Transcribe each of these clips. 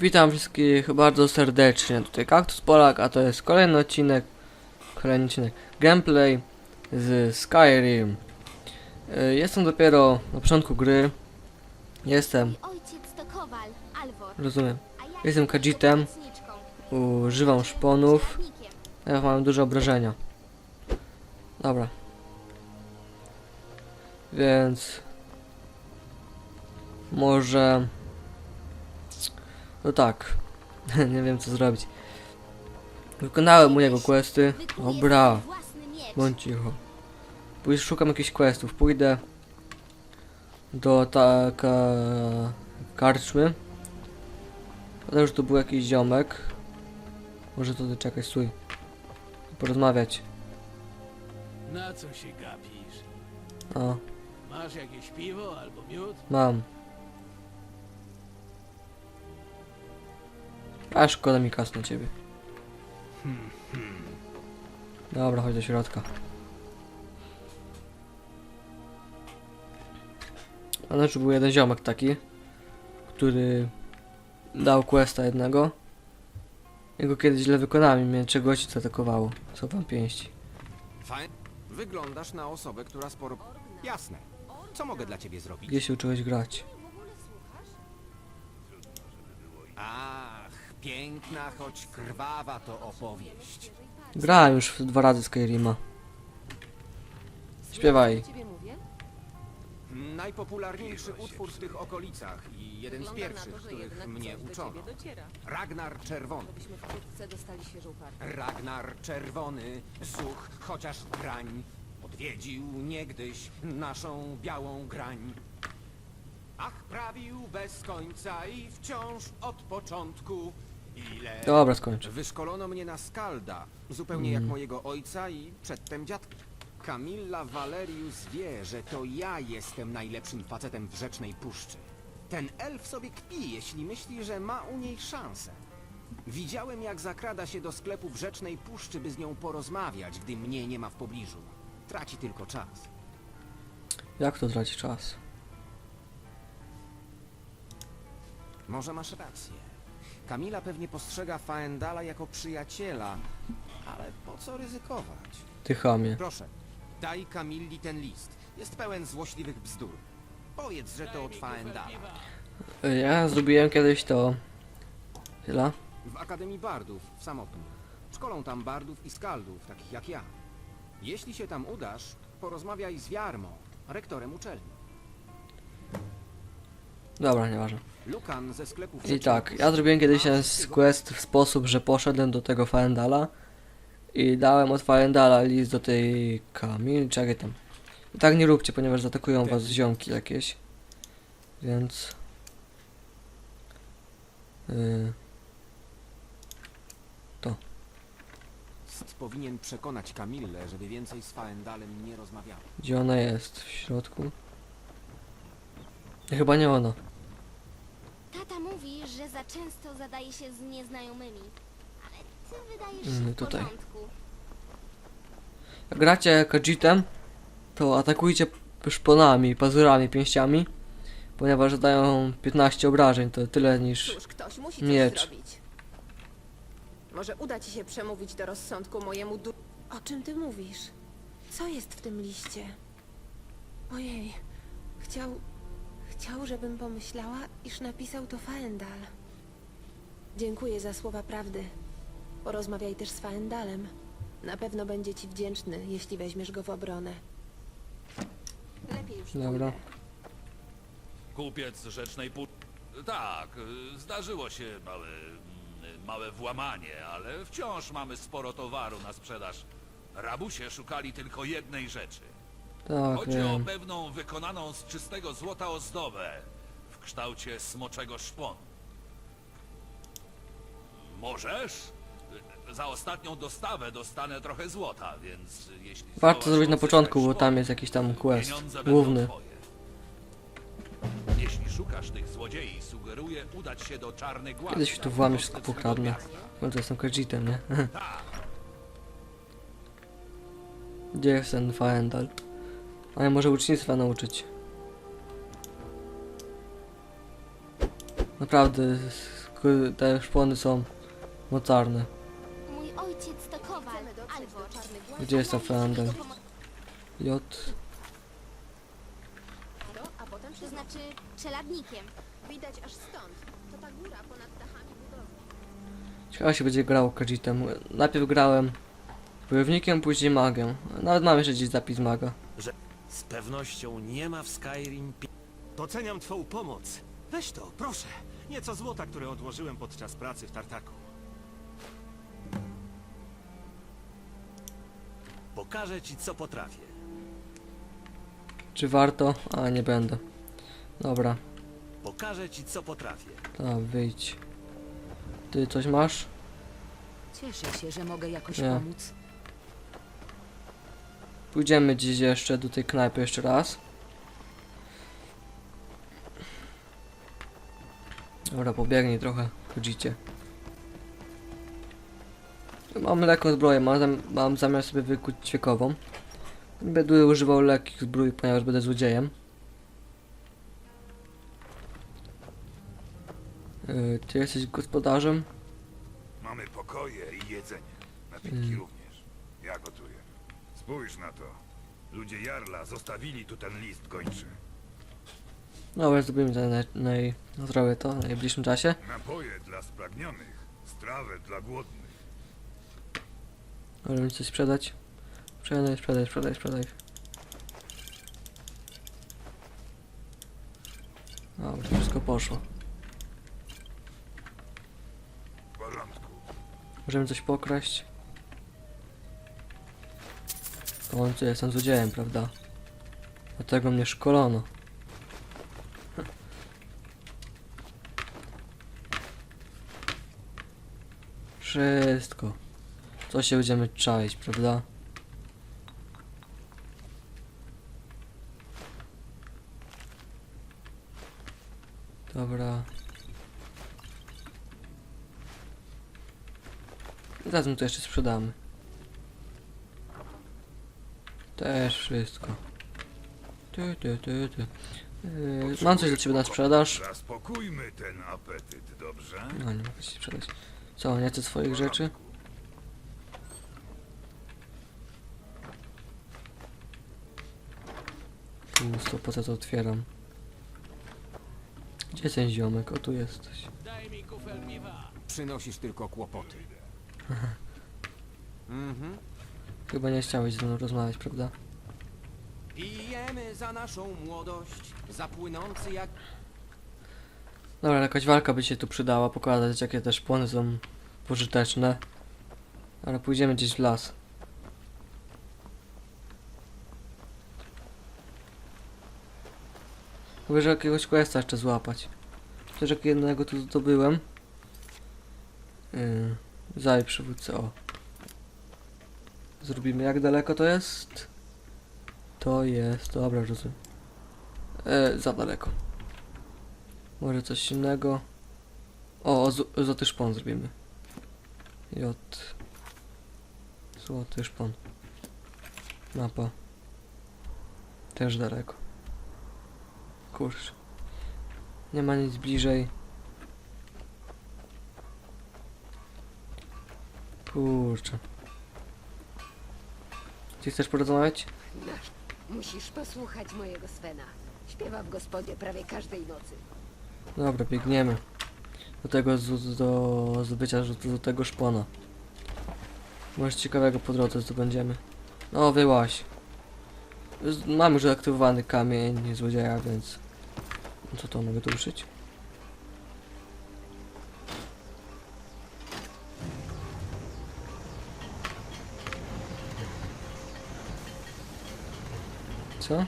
Witam wszystkich bardzo serdecznie. Tutaj Kaktus Polak, a to jest kolejny odcinek, kolejny odcinek gameplay z Skyrim. Y, Jestem dopiero na początku gry. Jestem, rozumiem. Jestem pomocniczką. Używam szponów. Ja mam duże obrażenia. Dobra. Więc może no tak. Nie wiem co zrobić. Wykonałem mu jego questy. Dobra. Bądź cicho. Pójdę szukam jakichś questów. Pójdę do taka karczmy. Ale że tu był jakiś ziomek. Może to czekaj, stój. Porozmawiać. Na co się gapisz? O, Masz jakieś piwo albo miód? mam. A szkoda mi kas na ciebie. Dobra, chodź do środka. A znaczy był jeden ziomek taki, który dał questa jednego. Jego kiedyś źle wykonałem i mnie czego ci zaatakowało. Co wam pięści. Fajnie. Wyglądasz na osobę, która sporo... Jasne. Co mogę dla ciebie zrobić? Gdzie się uczyłeś grać? Ach, piękna, choć krwawa to opowieść. Grałem już dwa razy Skyrima. Śpiewaj. Najpopularniejszy utwór w tych okolicach i jeden z pierwszych, których mnie uczono. Ragnar Czerwony. Byśmy wkrótce dostali świeżą partię. Ragnar Czerwony, zuch chociaż grań, odwiedził niegdyś naszą białą grań. Ach, prawił bez końca i wciąż od początku. Ile Dobra, skończ. Wyszkolono mnie na skalda, zupełnie jak mojego ojca i przedtem dziadka. Kamilla Valerius wie, że to ja jestem najlepszym facetem w Rzecznej Puszczy. Ten elf sobie kpi, jeśli myśli, że ma u niej szansę. Widziałem, jak zakrada się do sklepu w Rzecznej Puszczy, by z nią porozmawiać, gdy mnie nie ma w pobliżu. Traci tylko czas. Jak to traci czas? Może masz rację. Kamila pewnie postrzega Faendala jako przyjaciela, ale po co ryzykować? Ty chamie. Proszę, daj Kamilli ten list. Jest pełen złośliwych bzdur. Powiedz, że to od Faendala. Ja zrobiłem kiedyś to... Chwila. W Akademii Bardów w Samotni. Szkolą tam bardów i skaldów, takich jak ja. Jeśli się tam udasz, porozmawiaj z Jarmo, rektorem uczelni. Dobra, nieważne. I tak, ja zrobiłem kiedyś ten quest w sposób, że poszedłem do tego Faendala i dałem od Faendala list do tej Kamil, czekaj tam. I tak nie róbcie, ponieważ zaatakują was ziomki jakieś. Więc... Yy, St powinien przekonać Kamillę, żeby więcej z Faendalem nie rozmawiała. gdzie ona jest? W środku? Chyba nie ona. Tata mówi, że za często zadaje się z nieznajomymi. Ale ty wydajesz Mm, się w tutaj. porządku. Jak gracie Kajitem, to atakujcie szponami, pazurami, pięściami, ponieważ zadają 15 obrażeń, to tyle niż... Cóż, ktoś musi coś Miecz. zrobić. Może uda ci się przemówić do rozsądku mojemu du... O czym ty mówisz? Co jest w tym liście? Ojej, chciał... Chciał, żebym pomyślała, iż napisał to Faendal. Dziękuję za słowa prawdy. Porozmawiaj też z Faendalem. Na pewno będzie ci wdzięczny, jeśli weźmiesz go w obronę. Lepiej już Dobra. pójdę. Kupiec Rzecznej Pu... Tak, y, zdarzyło się małe, mm, małe włamanie, ale wciąż mamy sporo towaru na sprzedaż. Rabusie szukali tylko jednej rzeczy. Tak, Chodzi o wiem. pewną wykonaną z czystego złota ozdobę w kształcie smoczego szponu. Możesz? Za ostatnią dostawę dostanę trochę złota, więc jeśli... Warto zdołasz zrobić na odzyskać początku, bo szpon, tam jest jakiś tam quest Pieniądze będą główny. twoje. Jeśli szukasz tych złodziei, sugeruję udać się do Czarnej Głazy. Kiedyś tu włamiesz, wszystko pokradnę. Końcu jestem Kajitem, nie? Gdzie jest ten Faendal? Ale może ucznictwa nauczyć. Naprawdę, te szpony są mocarne. Mój ojciec to kowal, Alvor. Gdzie jest ta pomo- J. a potem To znaczy czeladnikiem. Widać aż stąd. To ta góra ponad dachami budowli. Ciekawe się będzie grał Kajitem. Najpierw grałem wojownikiem, później magiem. Nawet mam jeszcze gdzieś zapis maga. Z pewnością nie ma w Skyrim pi- Doceniam twą pomoc. Weź to, proszę. Nieco złota, które odłożyłem podczas pracy w Tartaku. Pokażę ci, co potrafię. Czy warto? A, nie będę. Dobra, Pokażę ci, co potrafię. to wyjdź. Ty coś masz? Cieszę się, że mogę jakoś Nie. pomóc. Pójdziemy gdzieś jeszcze do tej knajpy jeszcze raz. Dobra, pobiegnij trochę, chodzicie. Mam lekką zbroję, mam, zam mam zamiar sobie wykuć ćwiekową. Będę używał lekkich zbrój, ponieważ będę złodziejem. Yy, ty jesteś gospodarzem? Mamy pokoje i jedzenie. Napitki Mm. również. Ja gotuję. Spójrz na to. Ludzie Jarla zostawili tu ten list gończy. Dobra, zrobimy to na, na, na zrobię to w najbliższym czasie. Napoje dla spragnionych, strawę dla głodnych. Możemy coś sprzedać. Sprzedaj, sprzedaj, sprzedaj, sprzedaj. Dobra, wszystko poszło. W porządku. Możemy coś pokraść. W końcu jestem złodziejem, prawda? Dlatego mnie szkolono. Wszystko. Co się będziemy czaić, prawda? Dobra. Zaraz mu to jeszcze sprzedamy. Też wszystko. Ty, ty, ty, ty. Yy, mam coś dla ciebie na sprzedaż. Zaspokójmy ten apetyt, dobrze? No nie mogę ci sprzedać. Co, nie chcę swoich rzeczy? Pusto, po co to otwieram? Gdzie jest ten ziomek? O, tu jesteś. Daj mi kufel piwa. Przynosisz tylko kłopoty. mhm. Chyba nie chciałeś ze mną rozmawiać, prawda? Pijemy za naszą młodość, za płynący jak Dobra, jakaś walka by się tu przydała, pokazać jakie te szpony są pożyteczne. Ale pójdziemy gdzieś w las. Mówię, że jakiegoś questa jeszcze złapać. Też jak jednego tu zdobyłem. Yy, zaj przywódcę, o. Zrobimy jak daleko to jest? To jest, dobra, rozumiem. E, za daleko. Może coś innego. O, złoty szpon zrobimy. J. Złoty szpon. Mapa. Też daleko. Kurczę. Nie ma nic bliżej. Kurczę. Ty chcesz porozmawiać? Musisz posłuchać mojego Svena. Śpiewa w gospodzie prawie każdej nocy. Dobra, biegniemy. Do tego, z, do zdobycia zł- złotego szpona. Może ciekawego po drodze zdobędziemy. No, wyłaś. Mam już aktywowany kamień złodzieja, więc... Co to, mogę tu ruszyć? Co?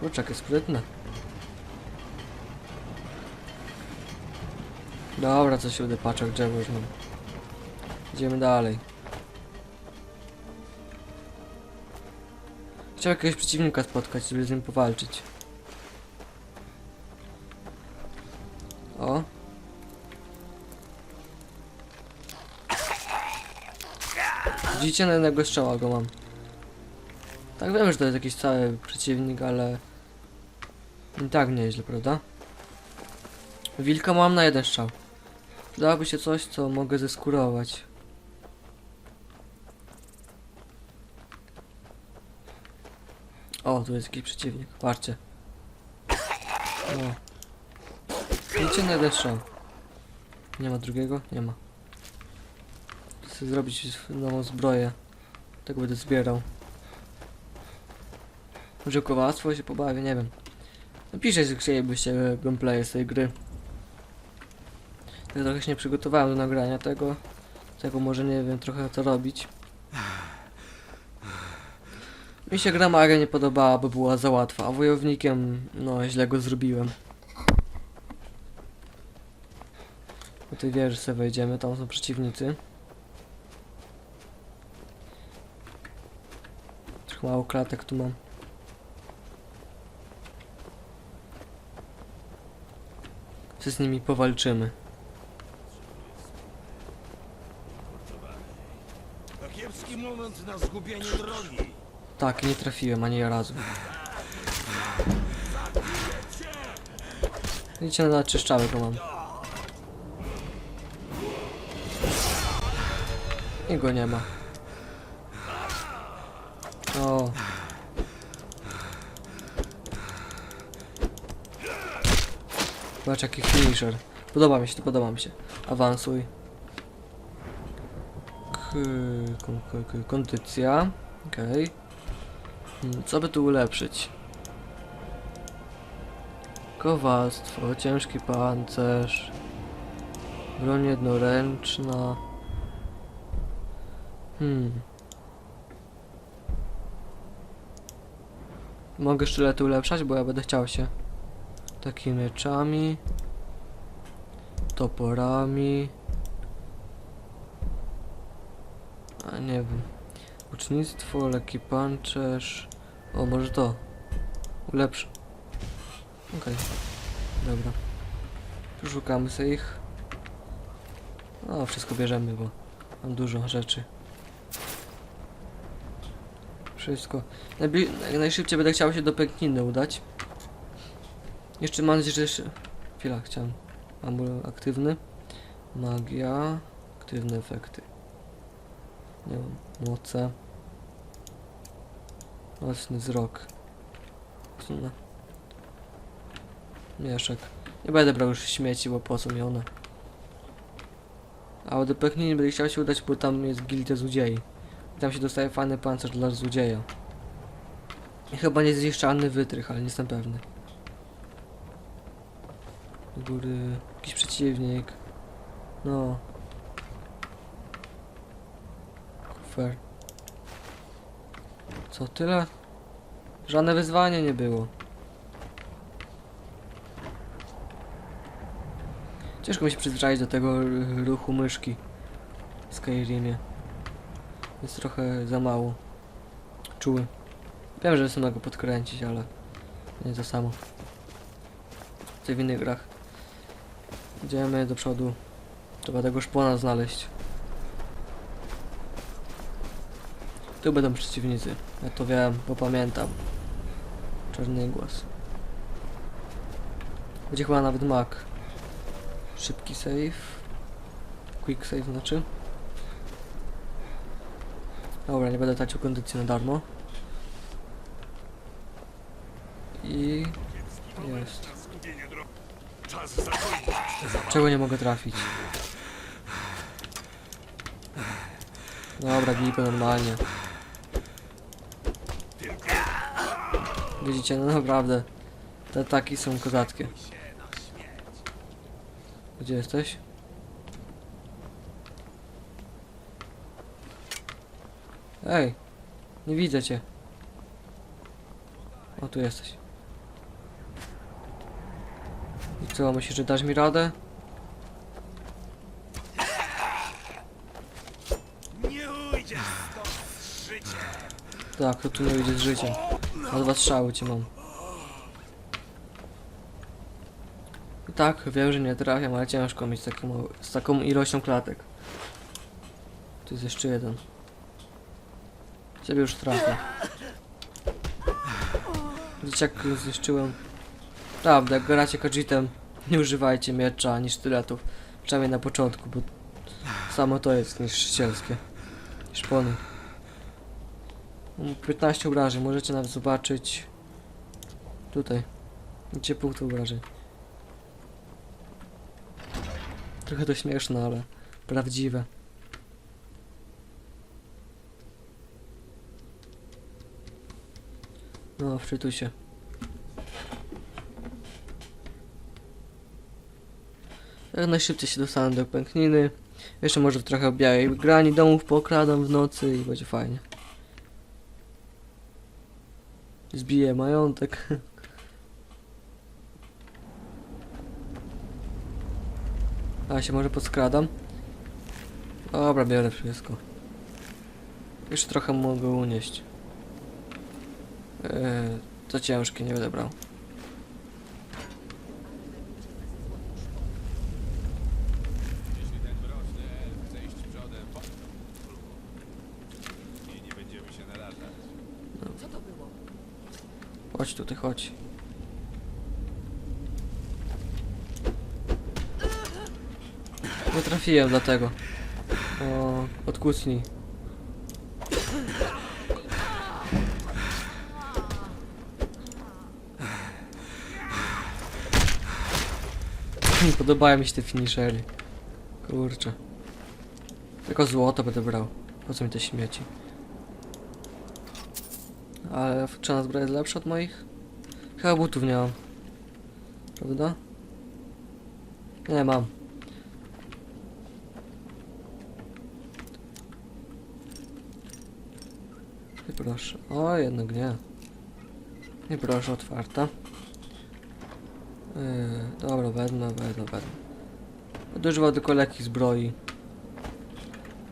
Kurczak jest sprytny. Dobra, co się będę patrzał, drzewo już mam. Idziemy dalej. Chciał jakiegoś przeciwnika spotkać, żeby z nim powalczyć. O. Widzicie, na jednego strzała go mam. Tak wiem, że to jest jakiś cały przeciwnik, ale... I tak nieźle, prawda? Wilka mam na jeden strzał. Przydałoby się coś, co mogę zeskurować. O, tu jest jakiś przeciwnik. Patrzcie. O. Idźcie na jeden strzał. Nie ma drugiego? Nie ma. Chcę zrobić nową zbroję. Tak będę zbierał. Może kołactwo się pobawię, nie wiem. Napiszcie, jeśli chcielibyście gameplay z tej gry. Ja trochę się nie przygotowałem do nagrania tego. Tego może nie wiem trochę co robić. Mi się gra Maria nie podobała, bo była za łatwa, a wojownikiem, no źle go zrobiłem. Do tej wieży sobie wejdziemy, tam są przeciwnicy. Trochę mało klatek tu mam. Co z nimi powalczymy. To kiepski moment na zgubienie drogi. Tak, nie trafiłem ani razu. Widzicie, na czyszczały go mam. I go nie ma. O. Zobacz jaki finisher. Podoba mi się, to podoba mi się. Awansuj. Kondycja. Okej. Hmm, Co by tu ulepszyć? Kowalstwo, ciężki pancerz, broń jednoręczna. Hmm. Mogę sztylety ulepszać, bo ja będę chciał się takimi mieczami, toporami. A nie wiem. Ucznictwo, lekki pancerz. O, może to. Ulepszę. Okej. Dobra. Szukamy sobie ich. O, wszystko bierzemy, bo mam dużo rzeczy. Wszystko. Najbli naj- najszybciej będę chciał się do Pekniny udać. Jeszcze mam nadzieję, że jeszcze... Chwila, chciałem. Mam aktywny. Magia. Aktywne efekty. Nie wiem, moce. Mocny wzrok. Usunę. Mieszek. Nie będę brał już śmieci, bo po co mi one. A do Pekniny będę chciał się udać, bo tam jest gildia złodziei. I tam się dostaje fajny pancerz dla złodzieja. I chyba niezniszczalny wytrych, ale nie jestem pewny. Do góry jakiś przeciwnik. No. Kufer. Co tyle? Żadne wyzwanie nie było. Ciężko mi się przyzwyczaić do tego ruchu myszki w Skyrimie. Jest trochę za mało. Czuły. Wiem, że są go podkręcić, ale nie to samo. Co w innych grach. Idziemy do przodu. Trzeba tego szpona znaleźć. Tu będą przeciwnicy. Ja to wiem, bo pamiętam. Czarny głos. Będzie chyba nawet mak. Szybki save. Quick save znaczy. Dobra, nie będę tracił kondycji na darmo. I... Jest. Czego nie mogę trafić? Dobra, gipę normalnie. Widzicie, no naprawdę. Te ataki są kozackie. Gdzie jesteś? Ej, nie widzę cię. O, tu jesteś. Co, myślisz, że dasz mi radę? Nie ujdziesz stąd z życiem. Tak, to tu nie wyjdzie z życiem. Na dwa strzały cię mam. I tak, wiem, że nie trafiam, ale ciężko mieć taką, z taką ilością klatek. Tu jest jeszcze jeden. Ciebie już trafię. Widzicie jak zniszczyłem. Prawda, jak gracie Kajitem, Nie używajcie miecza ani sztyletów. Przynajmniej na początku, bo samo to jest niszczycielskie. Szpony. Mam 15 obrażeń, możecie nawet zobaczyć tutaj. Gdzie punkt obrażeń. Trochę to śmieszne, ale prawdziwe. No, wczytuj się. Jak najszybciej się dostanę do pękniny. Jeszcze może trochę białej grani domów pokradam w nocy i będzie fajnie. Zbiję majątek. A się może podskradam? Dobra, biorę wszystko. Jeszcze trochę mogę unieść. Eee, to ciężkie, nie będę brał. Jeśli ten mroczny elf chce iść przodem, po... I nie będziemy się narażać. Co to było? Chodź tutaj, chodź. Nie trafiłem dlatego. O. Nie podobają mi się te finishery. Kurczę. Tylko złoto będę brał. Po co mi te śmieci? Ale czy zbroja jest lepsza od moich? Chyba butów nie mam. Prawda? Nie mam. Nie proszę. O, jednak nie. Nie proszę, otwarta. Yy, dobra, wezmę, wezmę, wezmę. Będę używał tylko lekkich zbroi.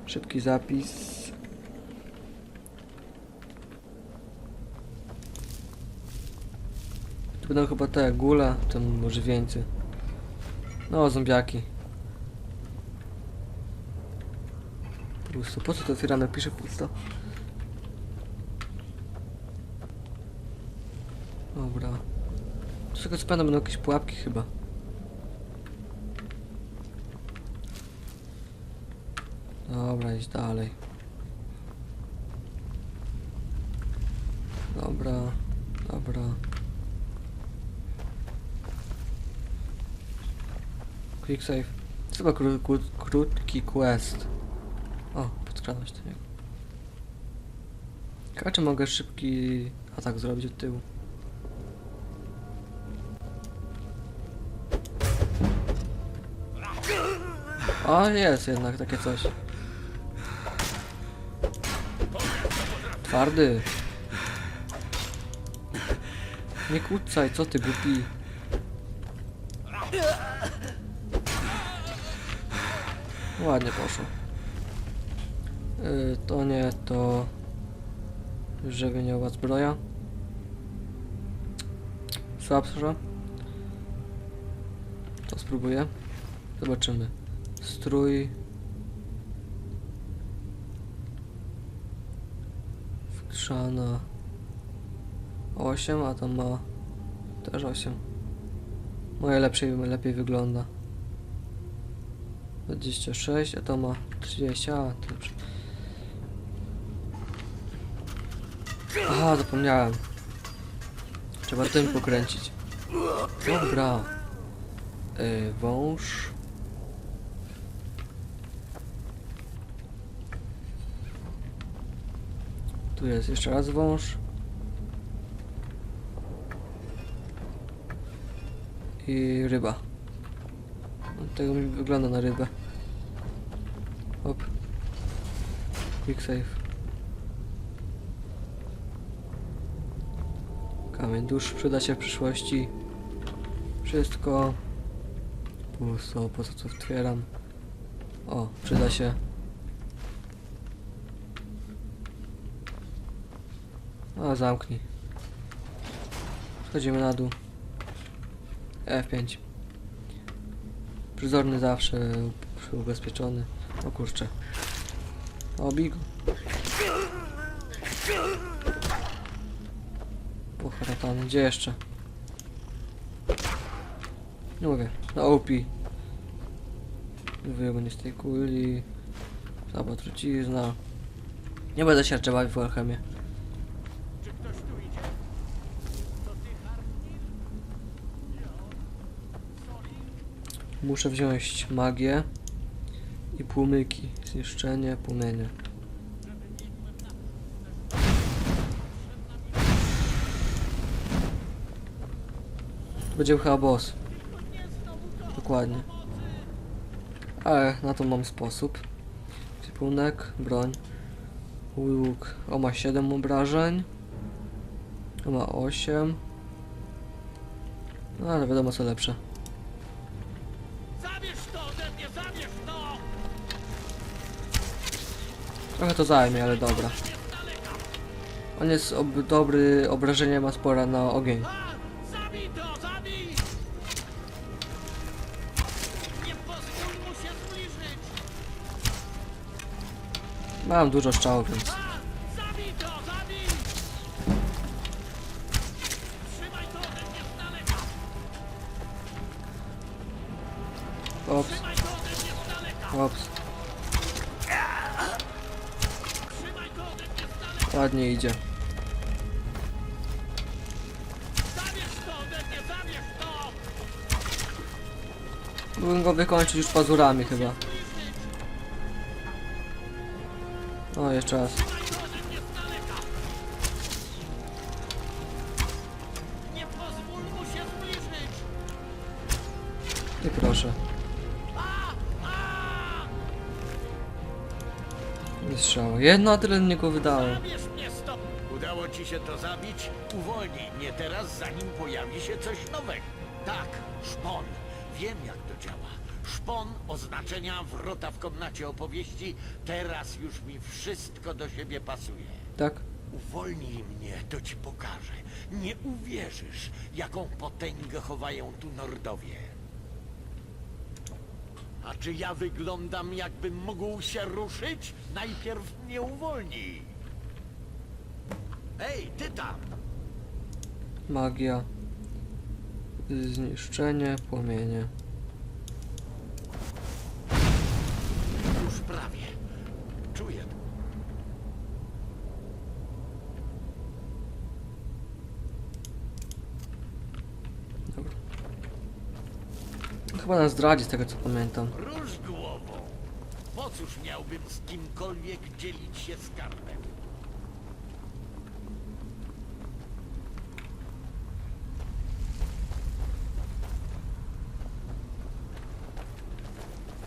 Szybki zapis. Tu będą chyba te gule, tam może więcej. No, zombiaki. Pusto. Po co to otwieramy? Pisze pusto. Dobra. Z tego co pamiętam będą jakieś pułapki chyba. Dobra, iść dalej. Dobra, dobra. Quick save. Chyba kró kró krótki quest. O, podkradać do niego. Ciekawe, mogę szybki atak zrobić od tyłu. O, jest jednak takie coś. Twardy. Nie kłócaj, co ty głupi. Ładnie poszło. Yy, to nie, to żywieniowa zbroja. Słabsza. To spróbuję. Zobaczymy. Strój. Wkrzana. 8, a to ma też 8. Moje lepiej, lepiej wygląda. 26, a to ma 30, a to lepsze. Aha, zapomniałem. Trzeba tym pokręcić. Dobra. Yy, wąż. Tu jest jeszcze raz wąż. I ryba. Tego mi wygląda na rybę. Hop. Quick save. Kamień dusz przyda się w przyszłości. Wszystko. Pusto, po co to otwieram? O, przyda się. A, zamknij. Schodzimy na dół. F5. Przyzorny zawsze ubezpieczony. O kurczę. O, bigo. Pochratany. Gdzie jeszcze? Nie mówię, na OP. Wyjebanie z tej kuli. Zaba trucizna. Nie będę się raczej bawił w alchemię. Muszę wziąć magię i płomyki. Zniszczenie, płomienie. To będzie chyba boss. Dokładnie. Ale na to mam sposób. Przypunek, broń. Łuk. O ma 7 obrażeń. O ma 8. No ale wiadomo co lepsze. Trochę to zajmie, ale dobra. On jest ob dobry, obrażenie ma spora na ogień. Mam dużo strzałów, więc Zabij to, Ładnie idzie. Mógłbym go wykończyć już pazurami chyba. O, jeszcze raz. Nie pozwól mu! I proszę. Nie strzała. Jedno, a tyle niego wydałem. Się to zabić? Uwolnij mnie teraz, zanim pojawi się coś nowego. Tak, szpon. Wiem, jak to działa. Szpon oznaczenia wrota w komnacie opowieści. Teraz już mi wszystko do siebie pasuje. Tak? Uwolnij mnie, to ci pokażę. Nie uwierzysz, jaką potęgę chowają tu Nordowie. A czy ja wyglądam, jakbym mógł się ruszyć? Najpierw mnie uwolnij. Ej, ty tam! Magia. Zniszczenie, płomienie. Już prawie. Czuję. to. Chyba nas zdradzi z tego co pamiętam. Róż głową. Po cóż miałbym z kimkolwiek dzielić się skarbem?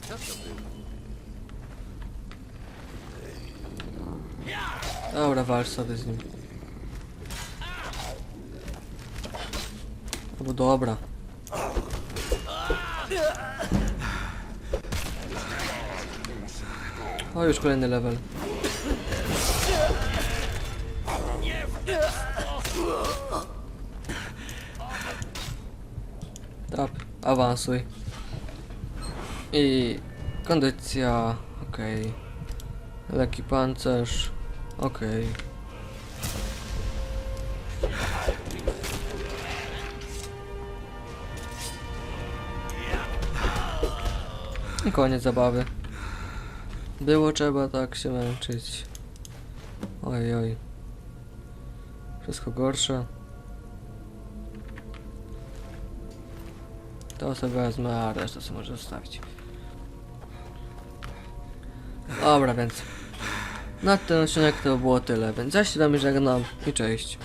Co to było? Dobra, sobie z nim. Albo dobra. O, już kolejny level. Tap, awansuj. I kondycja, okej. Lekki pancerz, okej. I koniec zabawy. Było trzeba tak się męczyć. Oj, oj. Wszystko gorsze. To sobie wezmę, a resztę sobie może zostawić. Dobra, więc na ten odcinek to było tyle, więc ja się z żegnam i cześć.